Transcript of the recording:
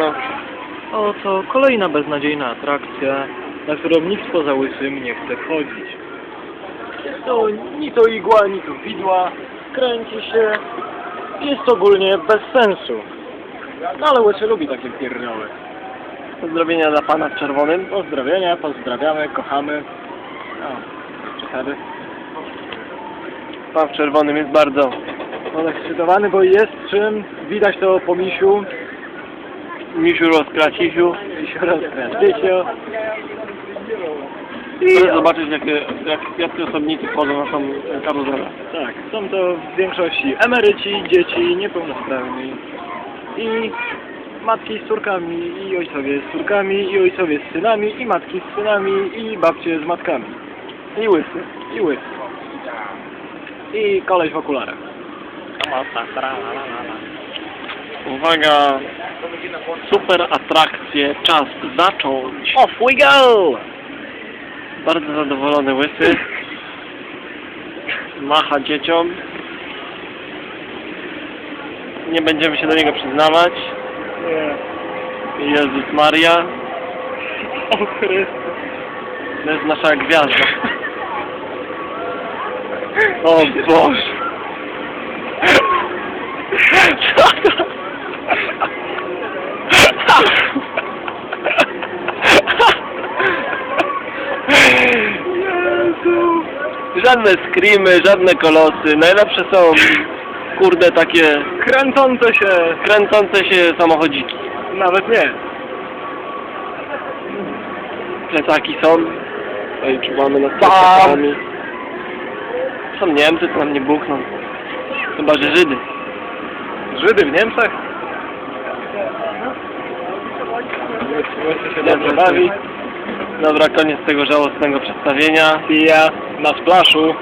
No. Oto kolejna beznadziejna atrakcja, na którą nikt poza łysym nie chce wchodzić. Jest to ni to igła, ni to widła, kręci się, jest ogólnie bez sensu. No ale łysy lubi takie pierdoły. Pozdrowienia dla pana w czerwonym. Pozdrowienia, pozdrawiamy, kochamy. Przesady. Pan w czerwonym jest bardzo Podekscytowany, bo jest czym, widać to po misiu, misiu rozkracisiu. misiu rozkręcicio. Proszę zobaczyć jakie, jak, jakie osobniki wchodzą na tą karuzelę. Tak, są to w większości emeryci, dzieci, niepełnosprawni i matki z córkami, i ojcowie z córkami, i ojcowie z synami, i matki z synami, i babcie z matkami. I łysy. I łysy. I koleś w okularach. Uwaga, super atrakcje, czas zacząć. Off we go! Bardzo zadowolony łysy. Macha dzieciom. Nie będziemy się do niego przyznawać. Nie. Jezus Maria. O Chrystus. To jest nasza gwiazda. O Boże. Żadne screamy, żadne kolosy. Najlepsze są kurde takie Kręcące się. kręcące się samochodziki. Nawet nie. Plecaki są. Tutaj czuwamy nad plecakami. Są Niemcy, to nam nie buchną. Chyba, że Żydy. Żydy w Niemczech? Łysy się dobrze bawi. Dobra, koniec tego żałosnego przedstawienia. Pija na splaszu.